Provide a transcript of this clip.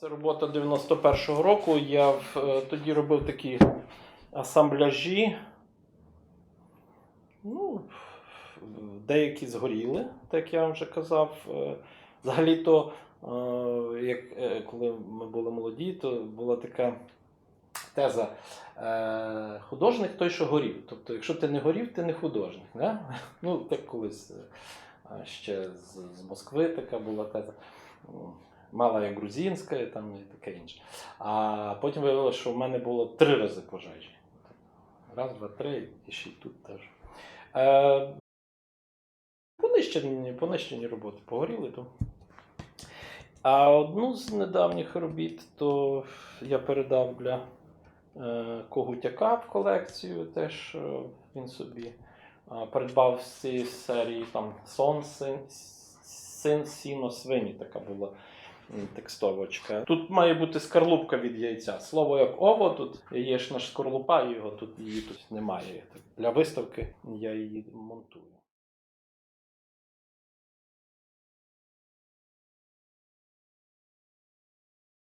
Це робота 91-го року. Я в- е, тоді робив такі асамбляжі. Ну, деякі згоріли, так я вам вже казав. Е, Взагалі-то, е, як, коли ми були молоді, то була така теза художник той, що горів. Тобто, якщо ти не горів, ти не художник. Да? Ну, так колись ще з, з Москви така була теза. Мала як грузинська, і там і таке інше. А потім виявилося, що в мене було три рази пожежі. Раз, два, три, і ще й тут теж. Е, понищені, понищені роботи погоріли. То. А одну з недавніх робіт, то я передав для е, Когутяка в колекцію. Теж е, він собі е, придбав з цієї серії там Сон, син, син, сіно, свині така була текстовочка. Тут має бути скорлупка від яйця. Слово як ово, тут яєчна ж скорлупа, його тут її тут немає. Для виставки я її монтую.